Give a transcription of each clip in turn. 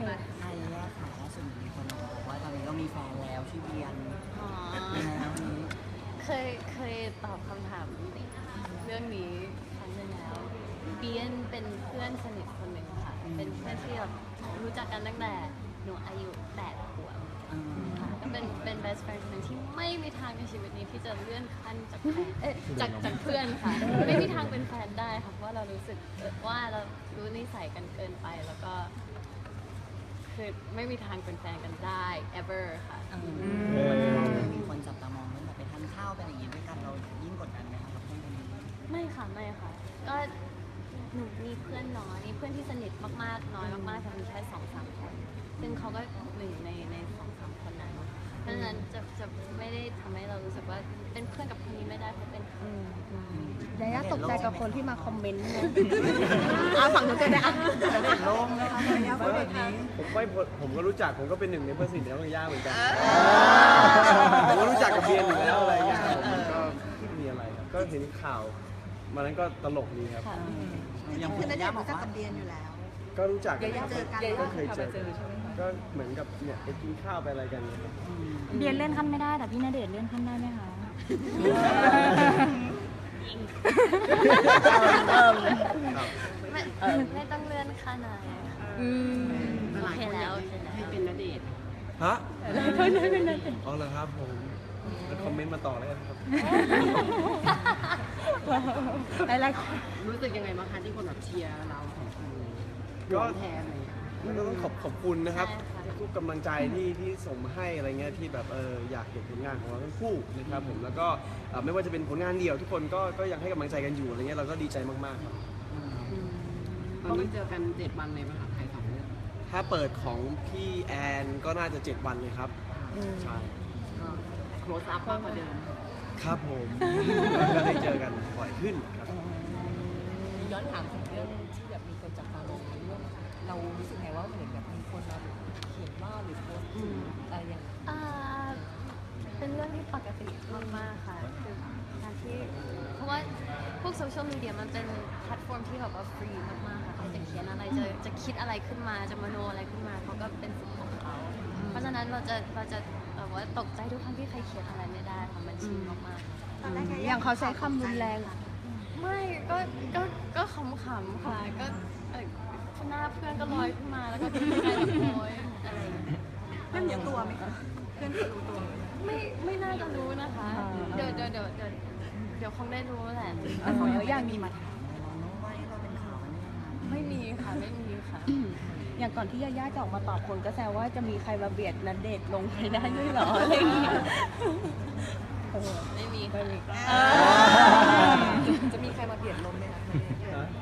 ค่ะใครแยกค่ะล่าสุดมีคนมาบอกว่าตอนนี้เรามีแฟนแล้วชื่อเบียนอ๋อยังไงครับวันนี้เคยเคยตอบคำถามเรื่องนี้ครั้งหนึงแล้วเบียนเป็นเพื่อนสนิทคนหนึ่งค่ะ เป็นเพื่อนที่แบบรู้จักกันตั้งแต่หนูอายุแปดขวบ อืมค่ะก็เป็นเป็น best friend คนหนึ่งที่ไม่มีทางในชีวิตนี้ที่จะเลื่อนขั้นจากแฟนเอ๊ะจากจากเพื่อนค่ะ ไม่มีทางเป็นแฟนได้ค่ะเพราะว่าเรารู้สึกว่าเรารู้นิสัยกันเกินไป แล้วก็ คือไม่มีทางเป็นแฟนกันได้ ever ค่ะ มีคนจับตามองเรื่องแบบไปทานข้าวไปอะไรอย่างงี้ด้วยกันเรายิ่งกดดันไหมครับกับเรื่องนี้ไม่ค่ะ ไม่ค่ะ ก็หนูมีเพื่อนน้อยมีเพื่อนที่สนิทมากๆ น้อยมากๆแต่มีแค่สองสามคน ซึ่งเขาก็หนึ่งในในสองสามคนนั้น เพราะฉะนั้นจะจะไม่ได้ทำให้เรารู้สึกว่าเป็นเพื่อนกับคนนี้ไม่ได้เพราะเป็นยายาตกใจกับคนที่มาคอมเมนต์เนี่ยเอาฝั่งนู้นก็ได้อะโล่งไหมครับยาพูดแบบนี้ผมไม่ผมก็รู้จักผมก็เป็นหนึ่งในเพื่อนสนิทของย่าเหมือนกันผมก็รู้จักกับเบียนอยู่แล้วอะไรอย่างเงี้ยมันก็ไม่มีอะไรครับก็เห็นข่าวมันนั้นก็ตลกดีครับ ค่ะยังคือณเดย่าชน์บรู้อกจักว่ากับเบียนอยู่แล้ว ก็รู้จักกันครับเจอกันก็เคยเจอกัน ก็เหมือนกับเนี่ยไปกินข้าวไปอะไรกันเนี่ยครับเบียนเลื่อนขั้นไม่ได้แต่พี่ณเดชน์เลื่อนขั้นได้ไหมคะไม่ไม่ต้องเลื่อนขนาดนั้นค่ะโอเคแล้วโอเคแล้วเป็นณเดชน์ฮะอ๋อเหรอครับผมแล้วคอมเมนต์มาต่อแล้วกันครับ หลายๆคน รู้สึกยังไงบ้างคะที่คนแบบเชียร์เราสองคนก็แทนอะไรอย่างเงี้ย มันก็ต้องขอบขอบคุณนะครับใช่ค่ะทุกกำลังใจที่ที่ส่งมาให้อะไรเงี้ยที่แบบเอออยากเห็นผลงานของเราทั้งคู่นะครับผมแล้วก็เอ่อไม่ว่าจะเป็นผลงานเดี่ยวทุกคนก็ก็ยังให้กำลังใจกันอยู่อะไรเงี้ยเราก็ดีใจมากๆครับตอนนี้เจอกันเจ็ดวันเลยป่ะคะใครสองเรื่องถ้าเปิดของพี่แอนก็น่าจะ 7 วันเลยครับใช่ก็ close up มากกว่าเดิม ครับผมก็ได้เจอกันบ่อยขึ้นครับ ย้อนถามถึงเรื่องที่แบบมีคนจับตามองเรื่อง เรารู้สึกไงว่าเหมือนแบบมีคนมาเขียนว่าหรือโพสต์อะไรอย่างเงี้ยอ่าเป็นเรื่องที่ปกติมากๆค่ะคือการที่เพราะว่าพวกโซเชียลมีเดียมันเป็นแพลตฟอร์มที่แบบว่าฟรีมากๆค่ะใครจะเขียนอะไรจะจะคิดอะไรขึ้นมาจะมโนอะไรขึ้นมาเขาก็เป็นสิทธิ์ของเขาเพราะฉะนั้นเราจะเราจะแบบว่าตกใจทุกครั้งที่ใครเขียนอะไรไม่ได้ค่ะมันชินมากๆ อย่างเขาใช้คำรุนแรง ไม่ก็ก็ก็ขำๆค่ะก็เอ่อ หน้าเพื่อนก็ลอยขึ้นมาแล้วก็ดีใจโอยอะไรอย่างเงี้ยเพื่อนรู้ตัวไหมคะเพื่อนรู้ตัวไหมไม่ไม่น่าจะรู้นะคะ เดี๋ยวเดี๋ยวเดี๋ยวเดี๋ยวเดี๋ยวคงได้รู้แหละเอออย่างมีมาถามไหมเราโน้ตว่าเราเป็นข่าวกันเนี่ยไม่มีค่ะไม่มีค่ะ อย่างก่อนที่ยาย่าจะออกมาตอบคนก็แซวว่าจะมีใครมาเบียดณเดชน์ลงไปได้ด้วยเหรออะไรอย่างเงี้ยไม่มีไม่มีจะมีใครมาเบียดลมไหมคะ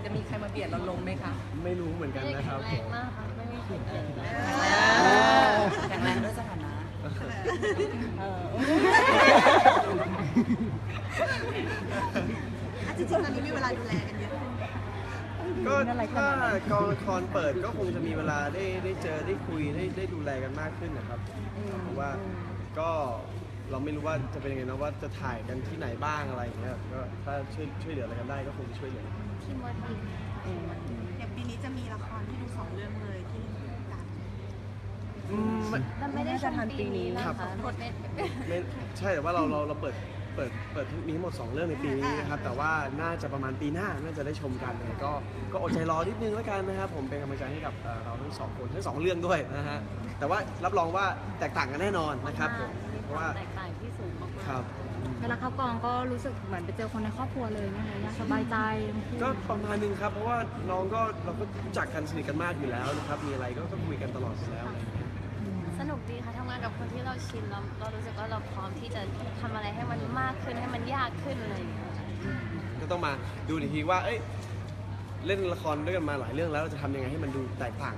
จะมีใครมาเบียดเราลงไหมคะไม่รู้เหมือนกันไม่ได้นะคแข็รับงแรงมากค่ะไม่มีแข็งแรงมากแข็งแรงด้วยสถานะเอออะจริงๆตอนนี้มีเวลาดูแลกันเยอะขึ้นก็ถ้ากองละครเปิดก็คงจะมีเวลาได้ได้เจอได้คุยได้ได้ดูแลกันมากขึ้นนะครับเพราะว่าก็เราไม่รู้ว่าจะเป็นยังไงนะว่าจะถ่ายกันที่ไหนบ้างอะไรอย่างเงี้ยก็ถ้าช่วยช่วยเหลืออะไรกันได้ก็คงจะช่วยเหลือ ทีมเวิร์ดดีอย่างปีนี้จะมีละครที่ดูสองเรื่องเลยที่เล่นกันอืมไม่มันไม่ได้ชมปีนี้นะครัคะบหมดไม่ไม่ใช่แต่ว่าเราเราเราเปิดเปิดเปิดมีทั้งหมด 2 เรื่องในปีนี้นะครับ แต่ว่าน่าจะประมาณปีหน้าน่าจะได้ชมกันนะก็ก็อดใจรอนิดนึงแล้วกันนะครับผมเป็นกำลังใจให้กับเอ่อเราทั้งสองคนทั้งสองเรื่องด้วยนะฮะแต่ว่ารับรองว่าแตกต่างกันแน่นอนนะครับผมมีเพคราะวาว่ามแตกต่างที่สูงมากๆ ครับ เวลาเข้ากองก็รู้สึกเหมือนไปเจอคนในครอบครัวเลยนะคะยาสบายใจทั้งคู่ก็ประมาณนึงครับ เพราะว่าน้องก็เราก็รู้จักกันสนิทกันมากอยู่แล้วนะครับ มีอะไรก็ก็คุยกันตลอดอยู่แล้ว สนุกดีค่ะทำงานกับคนที่เราชินเราเรารู้สึกว่าเราพร้อมที่จะทำอะไรให้มันมากขึ้นให้มันยากขึ้นอะไรอย่างเงี้ย ก็ต้องมาดูอีกทีว่า เอ้ย เล่นละครด้วยกันมาหลายเรื่องแล้วเราจะทำยังไงให้มันดูแตกต่าง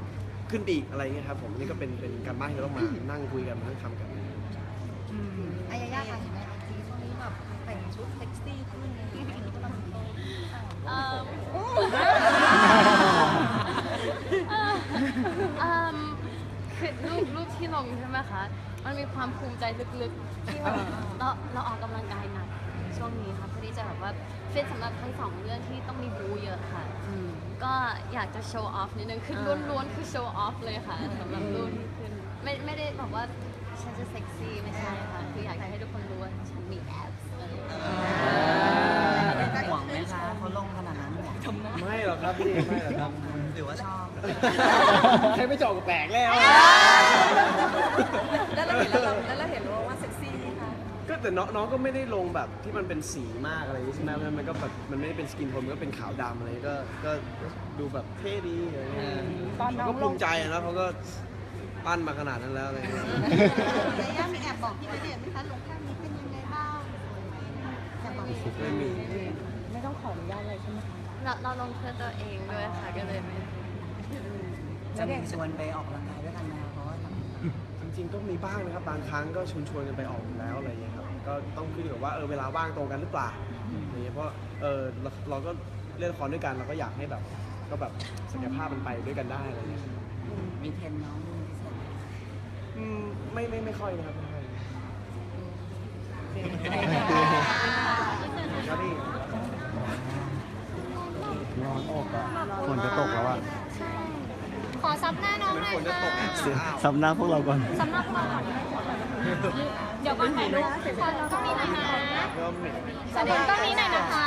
ขึ้นไปอีกอะไรเงี้ยครับผมนี่ก็เป็นเป็นการบ้านที่เราต้องมานั่งคุยกันมานั่งทำกัน อิ่มเอิ่มคือรูปรูปที่ลงใช่ไหมคะ มันมีความภูมิใจลึกๆ ที่แบบเราเราออกกำลังกายหนักช่วงนี้ค่ะเพื่อที่จะแบบว่าฟิตสำหรับทั้งสองเรื่องที่ต้องมีบูเยอะค่ะ ก็อยากจะโชว์ออฟนิดนึง คือล้วนๆ คือโชว์ออฟเลยค่ะสำหรับรุ่นขึ้นไม่ไม่ได้บอกว่าฉันจะเซ็กซี่ไม่ใช่ค่ะ คืออยากจะให้ทุกคนรู้ว่าฉันมีแอบอะไรอย่างเงี้ย ห่วงไหมคะเขาลงขนาดนั้นห่วง ไม่หรอก ครับพี่ไม่หรอกครับหรือว่าชอบใครไม่จอกกับแปลกแล้ว แล้วเราเห็นแล้วเราแล้วเราเห็นว่าว่าเซ็กซี่ไหมคะก็แต่น้องน้องก็ไม่ได้ลงแบบที่มันเป็นสีมากอะไรอย่างงี้ใช่ไหมมันมันก็แบบมันไม่ได้เป็นสกินโทนมันก็เป็นขาวดำอะไรก็ก็ดูแบบเท่ดีอะไรเงี้ยตอนน้องก็ภูมิใจอะนะเขาก็ปั้นมาขนาดนั้นแล้วอะไรเงี้ยยาย่ามีแอบบอกพี่ณเดชน์ไหมคะลงข้างนี้เป็นยังไงบ้างแอบบอกพี่ไม่มี ไม่ต้องขออนุญาตอะไรใช่ไหมคะ เราเราลงเพื่อตัวเองด้วยค่ะก็เลยไม่จะมีชวนไปออกกำลังกายด้วยกันไหมคะเพราะว่าจริงๆก็มีบ้างนะครับบางครั้งก็ชวนชวนๆกันไปออกอยู่แล้วอะไรเงี้ยครับก็ต้องขึ้นอยู่กับว่าเออเวลาว่างตรงกันหรือเปล่าอะไรเงี้ยเพราะเออเราเราก็เล่นละครด้วยกันเราก็อยากให้แบบก็แบบศักยภาพมันไปด้วยกันได้อะไรเงี้ยมีเทรนน้องรุ่นพิเศษอืมไม่ไม่ไม่ค่อยนะครับไม่ค่อยครับพี่ ร้อนอกอะฝน จะตกแล้วอะขอซับหน้าน้องหน่อยค่ะสำนักพวกเราก่อนสำหรับเราเดี๋ยวก่อนถ่ายรูปขอเราต้องมีหน่อยนะเริ่มเหม็นแสดงต้องนี้หน่อยนะคะ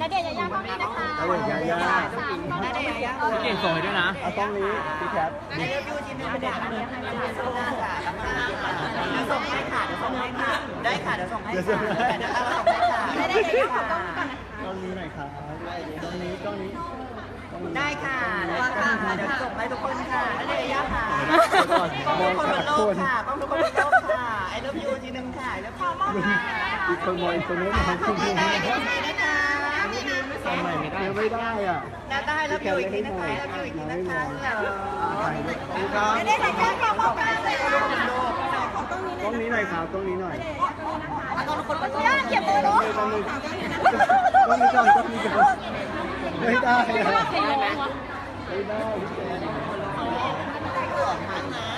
ณเดชน์ยายาต้องนี้นะคะณเดชน์ยายาสามต้องนี้นะคะเก่งสวยด้วยนะ เอาต้องนี้พี่แคทเดี๋ยวยูจินนะเดี๋ยวเดี๋ยวเดี๋ยวส่งให้ค่ะเดี๋ยวส่งให้ค่ะเดี๋ยวส่งให้ค่ะ ได้ค่ะเดี๋ยวส่งให้ค่ะเดี๋ยวเราส่งให้ค่ะ ได้ได้ได้ค่ะกล้องนี้หน่อยครับกล้องนี้กล้องนี้กล้องนี้ ได้ค่ะได้ค่ะเดี๋ยวส่งให้ทุกคนค่ะได้เลยย่าค่ะก่อนต้องมทุอกงคนบสามนโลคกนค่ะต้องทุกคนบนโลกค่ะไอ้เลิฟยูทีนึงค่ะแล้วพอมากค่ะอีกคนมองอีกคนไม่มองคุณได้พี่ได้ได้ได้ค่ะทำไมไม่ได้ไม่ได้อะได้ได้เลิฟยูอีกทีนะคะเลิฟยูอีกทีนะคะไม่ได้ใส่แค่ขอบคุณกันเลยค่ะกล้องนี้หน่อยครับกล้องนี้หน่อยย่าเก็บมือเนาะกล้องนี้กล้องนี้ก่อนกล้องนี้ก่อน ไม่ได้ไม่ได้ของนะ